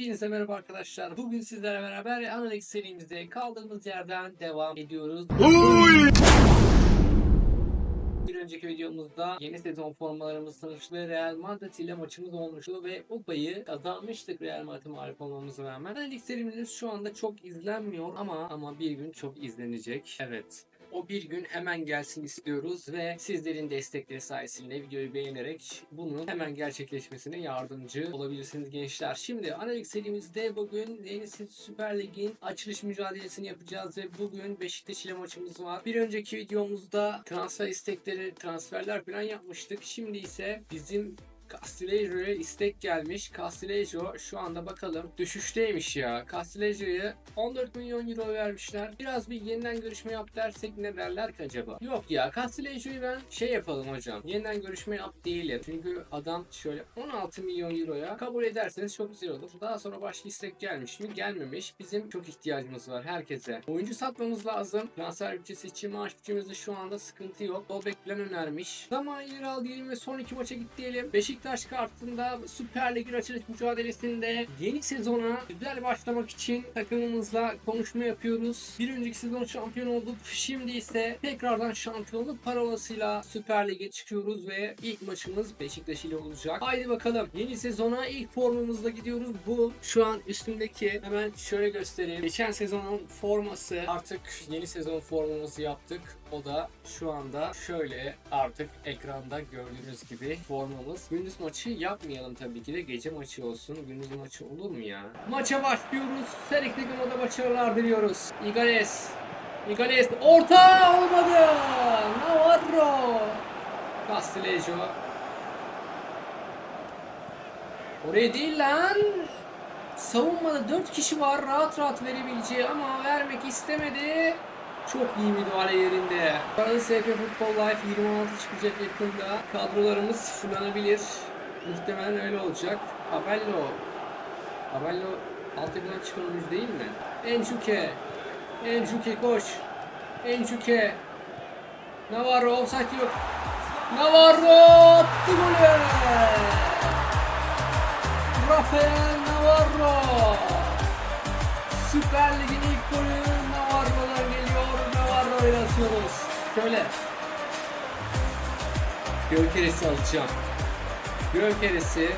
Hepinize merhaba arkadaşlar. Bugün sizlerle beraber Analytics serimizde kaldığımız yerden devam ediyoruz. Bir önceki videomuzda yeni sezon formalarımız tanıştı ve Real Madrid ile maçımız olmuştu ve o payı kazanmıştık Real Madrid'e mağlup olmamıza rağmen. Analytics serimiz şu anda çok izlenmiyor ama ama bir gün çok izlenecek. Evet. O bir gün hemen gelsin istiyoruz ve sizlerin destekleri sayesinde videoyu beğenerek bunun hemen gerçekleşmesine yardımcı olabilirsiniz gençler. Şimdi analik serimizde bugün Yeni Süper Lig'in açılış mücadelesini yapacağız ve bugün Beşiktaş ile maçımız var. Bir önceki videomuzda transfer istekleri, transferler falan yapmıştık. Şimdi ise bizim Castillejo'ya istek gelmiş. Castillejo şu anda bakalım düşüşteymiş ya. Castillejo'ya 14 milyon euro vermişler. Biraz bir yeniden görüşme yap dersek ne derler ki acaba? Yok ya Castillejo'yu ben şey yapalım hocam. Yeniden görüşme yap değilim. Çünkü adam şöyle 16 milyon euroya kabul ederseniz çok güzel olur. Daha sonra başka istek gelmiş mi? Gelmemiş. Bizim çok ihtiyacımız var herkese. Oyuncu satmamız lazım. Transfer bütçesi için maaş bütçemizde şu anda sıkıntı yok. Dolbek plan önermiş. Zaman ileri al diyelim ve son iki maça git diyelim. Beşiktaş kartında Süper Lig'in açılış mücadelesinde yeni sezona güzel başlamak için takımımızla konuşma yapıyoruz. Bir önceki sezon şampiyon olduk. Şimdi ise tekrardan şampiyonluk parolasıyla Süper Lig'e çıkıyoruz ve ilk maçımız Beşiktaş ile olacak. Haydi bakalım. Yeni sezona ilk formamızla gidiyoruz. Bu şu an üstümdeki hemen şöyle göstereyim. Geçen sezonun forması artık yeni sezon formamızı yaptık. O da şu anda şöyle artık ekranda gördüğünüz gibi formamız. Gündüz maçı yapmayalım tabii ki de gece maçı olsun. Gündüz maçı olur mu ya? Maça başlıyoruz. Her iki takıma da başarılar diliyoruz. Igales. Igales orta olmadı. Navarro. Castillejo. Oraya değil lan. Savunmada 4 kişi var rahat rahat verebileceği ama vermek istemedi. Çok iyi müdahale yerinde. Arada SP Football Life 26 çıkacak yakında. Kadrolarımız sıfırlanabilir. Muhtemelen öyle olacak. Abello. Abello altyapıdan çıkan oyuncu değil mi? Enchuke. Enchuke koş. Enchuke. Navarro offside yok. Navarro attı golü. Rafael Navarro. Süper Lig'in ilk Şöyle. Gök eresi alacağım. Gök eresi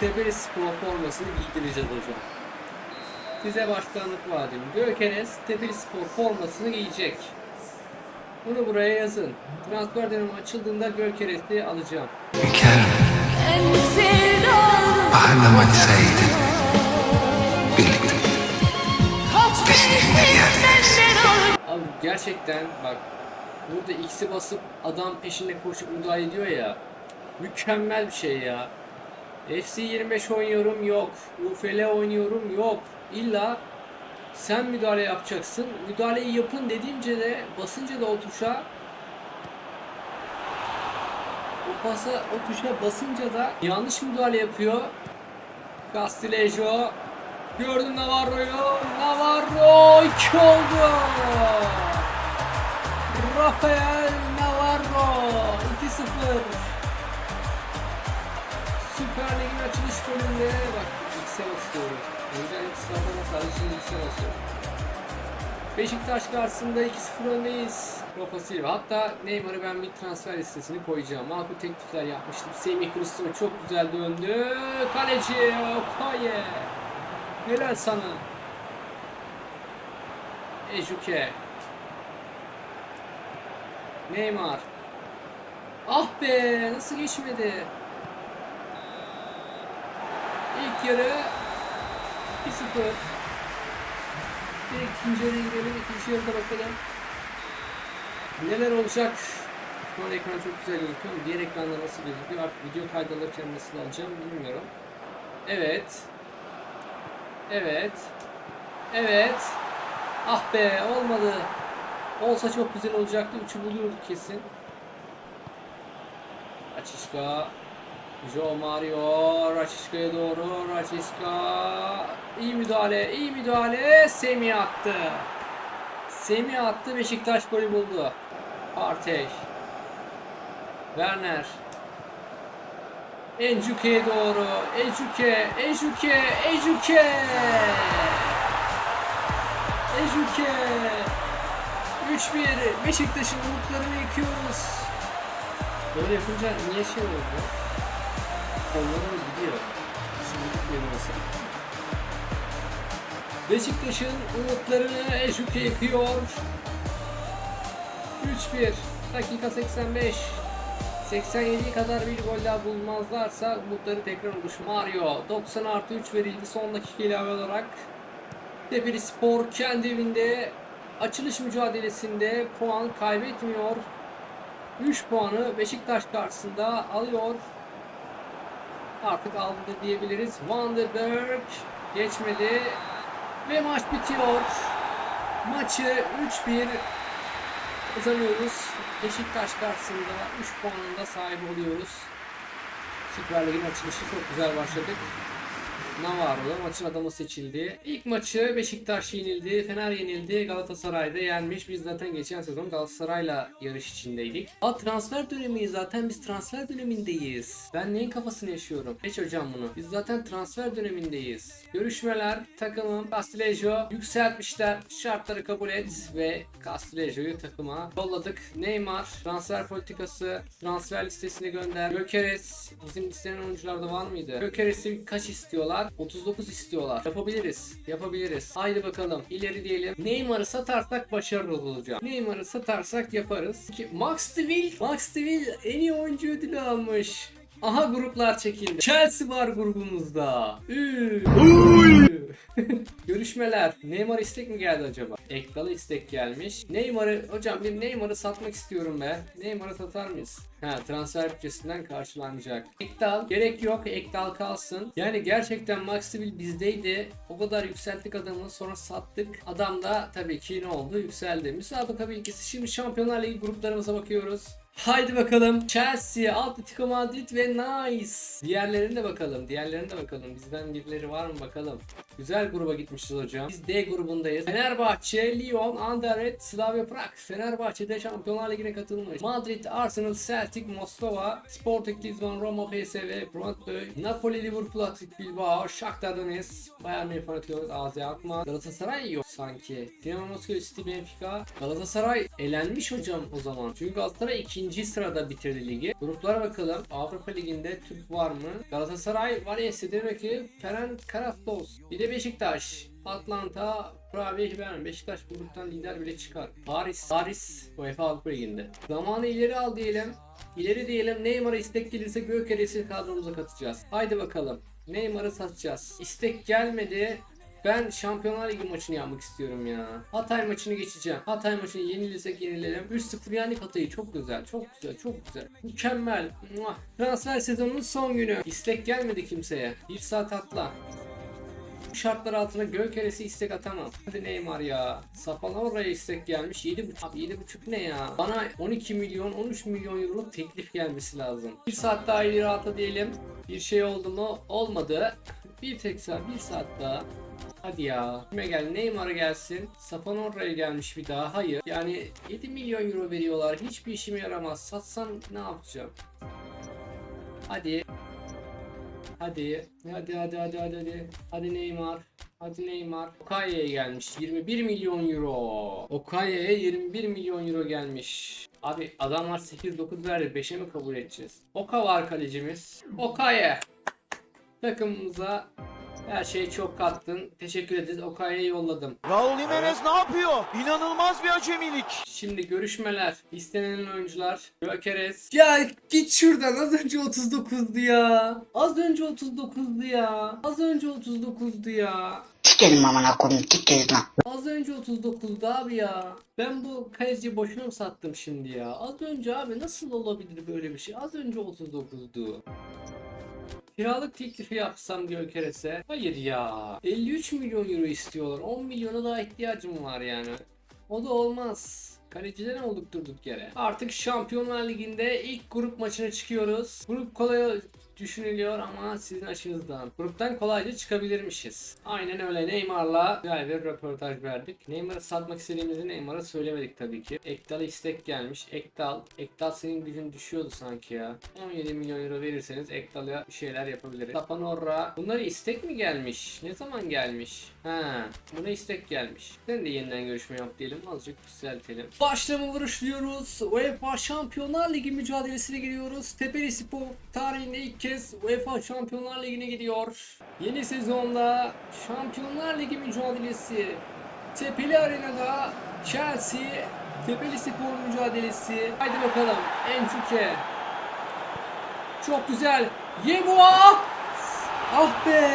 Tebeli Spor formasını giydireceğiz hocam. Size başkanlık vaadim. Gök Eres Tebeli Spor formasını giyecek. Bunu buraya yazın. Transfer dönemi açıldığında Gök Eres'i alacağım. Bir kere. Bahane Birlikte. Abi gerçekten bak burada X'i basıp adam peşinde koşup müdahale ediyor ya. Mükemmel bir şey ya. FC 25 oynuyorum yok. UFL oynuyorum yok. İlla sen müdahale yapacaksın. Müdahaleyi yapın dediğimce de basınca da o tuşa o pasa o tuşa basınca da yanlış müdahale yapıyor. Castillejo Gördüm Navarro'yu. Navarro 2 oldu. Rafael Navarro 2-0. Süper Lig'in açılış golünde bak X'e basıyorum. Önceden X'lerden sadece şimdi X'e basıyorum. Beşiktaş karşısında 2-0 öndeyiz. Rafa Silva. Hatta Neymar'ı ben bir transfer listesini koyacağım. Makul teklifler yapmıştım. Semih Cristiano çok güzel döndü. Kaleci Okoye. Helal sana. Ejuke. Neymar. Ah be nasıl geçmedi? İlk yarı 2-0. Bir ikinci yarıya girelim. İkinci yarıda bakalım. Neler olacak? Şu an ekran çok güzel gözüküyor diğer ekranda nasıl gözüküyor? Artık video kaydı alırken nasıl alacağım bilmiyorum. Evet. Evet. Evet. Ah be olmadı. Olsa çok güzel olacaktı. Üçü buluyorduk kesin. Açışka. Joe Mario. Raçişka'ya doğru. Raçişka. İyi müdahale. iyi müdahale. Semih attı. Semih attı. Beşiktaş golü buldu. Partey. Werner. Enjuke'ye doğru. Enjuke, Enjuke, Enjuke. Enjuke. 3-1 Beşiktaş'ın umutlarını yıkıyoruz. Böyle yapınca niye şey oldu? Onları gidiyor. Şimdi orası. Beşiktaş'ın umutlarını Enjuke yıkıyor. 3-1 dakika 85 87 kadar bir gol daha bulmazlarsa umutları tekrar oluşur. Mario 90 artı 3 verildi son dakika ilave olarak. Tepeli Spor kendi evinde açılış mücadelesinde puan kaybetmiyor. 3 puanı Beşiktaş karşısında alıyor. Artık aldı diyebiliriz. Van der Berg geçmedi ve maç bitiyor. Maçı 3-1 kazanıyoruz. Beşiktaş karşısında 3 puanında sahibi oluyoruz. Süper Lig'in açılışı çok güzel başladık. Navarro maçın adamı seçildi. İlk maçı Beşiktaş yenildi, Fener yenildi, Galatasaray'da yenmiş. Biz zaten geçen sezon Galatasaray'la yarış içindeydik. A transfer dönemi zaten biz transfer dönemindeyiz. Ben neyin kafasını yaşıyorum? Geç hocam bunu. Biz zaten transfer dönemindeyiz. Görüşmeler, takımım, Castillejo yükseltmişler. Şartları kabul et ve Castillejo'yu takıma yolladık. Neymar, transfer politikası, transfer listesine gönder. Gökeres, bizim listenen oyuncularda var mıydı? Gökeres'i kaç istiyorlar? 39 istiyorlar. Yapabiliriz. Yapabiliriz. Haydi bakalım. İleri diyelim. Neymar'ı satarsak başarılı olacağım. Neymar'ı satarsak yaparız. Ki Max Deville, Max Deville en iyi oyuncu ödülü almış. Aha gruplar çekildi. Chelsea var grubumuzda. Görüşmeler. Neymar istek mi geldi acaba? Ekdal'a istek gelmiş. Neymar'ı hocam bir Neymar'ı satmak istiyorum be. Neymar'ı satar mıyız? Ha transfer bütçesinden karşılanacak. Ekdal gerek yok. Ekdal kalsın. Yani gerçekten Max Deville bizdeydi. O kadar yükselttik adamı sonra sattık. Adam da tabii ki ne oldu? Yükseldi. Müsabaka bilgisi. Şimdi Şampiyonlar Ligi gruplarımıza bakıyoruz. Haydi bakalım. Chelsea, Atletico Madrid ve Nice. Diğerlerine de bakalım. Diğerlerine de bakalım. Bizden birileri var mı bakalım. Güzel gruba gitmişiz hocam. Biz D grubundayız. Fenerbahçe, Lyon, Anderlecht, Slavia Prag. Fenerbahçe'de Şampiyonlar Ligi'ne katılmış. Madrid, Arsenal, Celtic, Moskova, Sporting Lisbon, Roma, PSV, Brøndby, Napoli, Liverpool, Athletic Bilbao, Shakhtar Donetsk, Bayern Münih Panathinaikos, AZ Alkmaar, Galatasaray yok sanki. Dinamo Moskova, City, Benfica. Galatasaray elenmiş hocam o zaman. Çünkü Galatasaray ikinci sırada bitirdi ligi. Gruplara bakalım. Avrupa Ligi'nde Türk var mı? Galatasaray, Valencia'dır rakip. Ferenc Karastos. Bir de Beşiktaş. Atlanta, Praga, Hibernian. Beşiktaş bu gruptan lider bile çıkar. Paris, Paris UEFA Avrupa Ligi'nde. Zamanı ileri al diyelim. İleri diyelim Neymar'a istek gelirse Gökeres'i kadromuza katacağız. Haydi bakalım. Neymar'ı satacağız. İstek gelmedi. Ben Şampiyonlar Ligi maçını yapmak istiyorum ya. Hatay maçını geçeceğim. Hatay maçını yenilirsek yenilelim. 3-0 yendik Hatay'ı. Çok güzel, çok güzel, çok güzel. Mükemmel. Muah. Transfer sezonunun son günü. İstek gelmedi kimseye. Bir saat atla. Bu şartlar altında göl keresi istek atamam. Hadi Neymar ya. Sapana oraya istek gelmiş. 7.5 Abi 7.5 ne ya? Bana 12 milyon 13 milyon euroluk teklif gelmesi lazım. Bir saat daha ileri atla diyelim. Bir şey oldu mu? Olmadı. Bir tek saat, bir saat daha. Hadi ya. Kime gel? Neymar'a gelsin. Sapan oraya gelmiş bir daha. Hayır. Yani 7 milyon euro veriyorlar. Hiçbir işime yaramaz. Satsam ne yapacağım? Hadi. Hadi. Hadi hadi hadi hadi hadi. Hadi Neymar. Hadi Neymar. Okaya'ya gelmiş. 21 milyon euro. Okaya'ya 21 milyon euro gelmiş. Abi adamlar 8-9 verdi. 5'e mi kabul edeceğiz? Oka var kalecimiz. Okaya. Takımımıza her şeyi çok kattın. Teşekkür ederiz. Okaya'ya yolladım. Raul Jimenez ne yapıyor? İnanılmaz bir acemilik. Şimdi görüşmeler. istenilen oyuncular. Gökeres. Ya git şuradan. Az önce 39'du ya. Az önce 39'du ya. Az önce 39'du ya. Sikerim amına koyayım sikeriz lan. Az önce 39'du abi ya. Ben bu kaleciyi boşuna mı sattım şimdi ya? Az önce abi nasıl olabilir böyle bir şey? Az önce 39'du. Kiralık teklifi yapsam Gökeres'e. Hayır ya. 53 milyon euro istiyorlar. 10 milyona daha ihtiyacım var yani. O da olmaz. Kaleciden olduk durduk yere. Artık Şampiyonlar Ligi'nde ilk grup maçına çıkıyoruz. Grup kolay düşünülüyor ama sizin açınızdan. Gruptan kolayca çıkabilirmişiz. Aynen öyle Neymar'la güzel bir röportaj verdik. Neymar'ı satmak istediğimizi Neymar'a söylemedik tabii ki. Ekdal'a istek gelmiş. Ekdal, Ekdal senin gücün düşüyordu sanki ya. 17 milyon euro verirseniz Ekdal'a bir şeyler yapabiliriz. Tapanorra. Bunları istek mi gelmiş? Ne zaman gelmiş? Ha, buna istek gelmiş. Sen de yeniden görüşme yap diyelim. Azıcık düzeltelim. Başlama vuruşluyoruz. UEFA Şampiyonlar Ligi mücadelesine giriyoruz. Tepeli Spor tarihinde ilk kez UEFA Şampiyonlar Ligi'ne gidiyor. Yeni sezonda Şampiyonlar Ligi mücadelesi. Tepeli Arena'da Chelsea Tepeli Spor mücadelesi. Haydi bakalım. Enrique. Çok güzel. Yeboah! Ah be!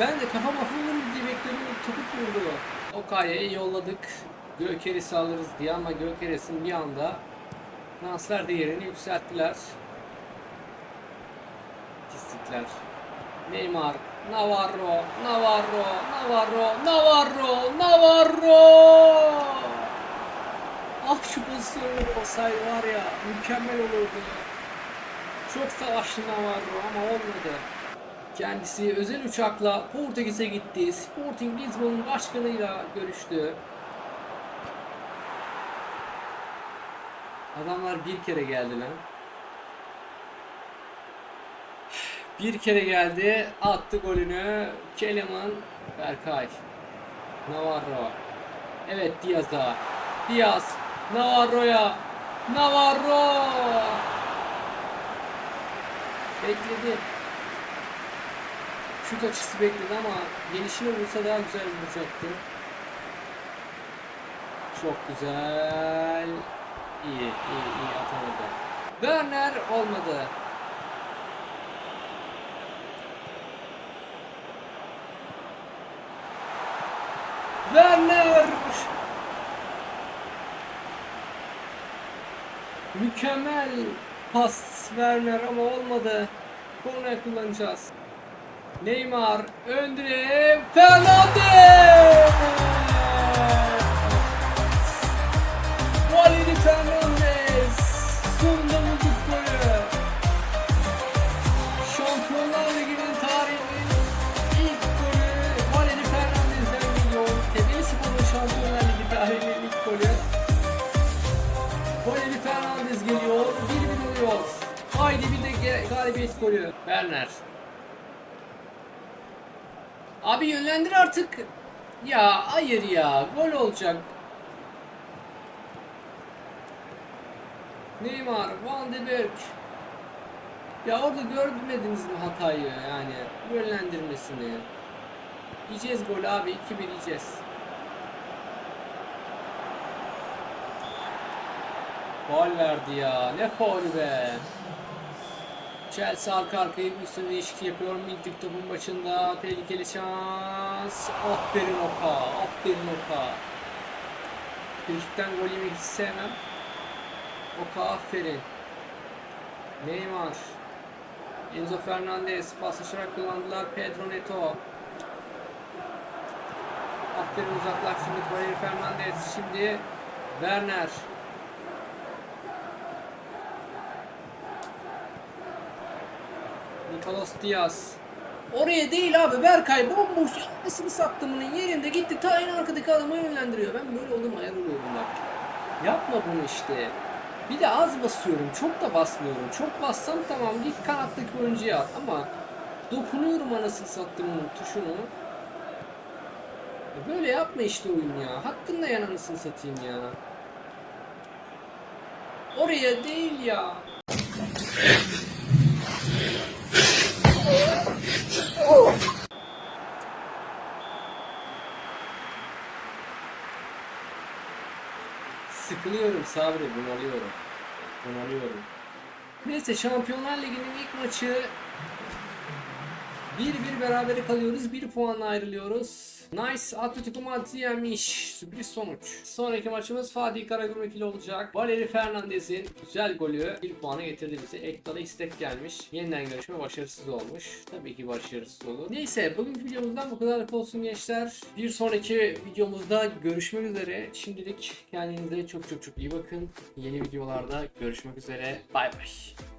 Ben de kafam vurur diye bekliyordum. Topuk vurdu. Okaya'yı yolladık. Gökeres'i alırız diye ama Gökeres'in bir anda transfer değerini yükselttiler. Pislikler. Neymar, Navarro, Navarro, Navarro, Navarro, Navarro! Ah şu pozisyonu olsaydı var ya mükemmel olurdu. Çok savaştı Navarro ama olmadı. Kendisi özel uçakla Portekiz'e gitti. Sporting Lisbon'un başkanıyla görüştü. Adamlar bir kere geldi lan. Bir kere geldi, attı golünü. Keleman, Berkay. Navarro. Evet Diaz'a. Diaz, Navarro'ya. Navarro! Bekledi. Şut açısı bekledi ama gelişine vursa daha güzel vuracaktı. Çok güzel. İyi, iyi, iyi atamadı. Werner olmadı. Werner! Mükemmel pas Werner ama olmadı. Korner kullanacağız. Neymar, Öndre, Fernandez! Valeri Fernandez! Galibiyet golü. Werner. Abi yönlendir artık. Ya hayır ya. Gol olacak. Neymar, Van de Beek. Ya orada görmediniz mi hatayı yani yönlendirmesini. Yiyeceğiz gol abi 2-1 yiyeceğiz. Gol verdi ya. Ne faul be. Chelsea arka arkaya bir sürü değişiklik yapıyor. Midrik topun başında. Tehlikeli şans. Aferin Oka. Aferin Oka. Frikikten gol yemek hiç sevmem. Oka aferin. Neymar. Enzo Fernandez paslaşarak kullandılar. Pedro Neto. Aferin uzaklaştırdık. Valeri Fernandez. Şimdi Werner. Nicolas Diaz. Oraya değil abi Berkay bomboş yapmasını sattımının yerinde gitti ta en arkadaki adamı yönlendiriyor. Ben böyle oldum ayar oluyorum bak. Yapma bunu işte. Bir de az basıyorum. Çok da basmıyorum. Çok bassam tamam git kanattaki oyuncuya at ama dokunuyorum anasını sattığımın tuşunu. Ya Böyle yapma işte oyun ya. Hakkında yan anasını satayım ya. Oraya değil ya. Sıkılıyorum Sabri, bunalıyorum. Bunalıyorum. Neyse Şampiyonlar Ligi'nin ilk maçı 1-1 berabere kalıyoruz. 1 puanla ayrılıyoruz. Nice Atletico Madrid yenmiş. Sürpriz sonuç. Sonraki maçımız Fatih Karagümrük ile olacak. Valeri Fernandez'in güzel golü 1 puanı getirdi bize. Ekdal'a istek gelmiş. Yeniden görüşme başarısız olmuş. Tabii ki başarısız olur. Neyse bugünkü videomuzdan bu kadarlık olsun gençler. Bir sonraki videomuzda görüşmek üzere. Şimdilik kendinize çok çok çok iyi bakın. Yeni videolarda görüşmek üzere. Bay bay.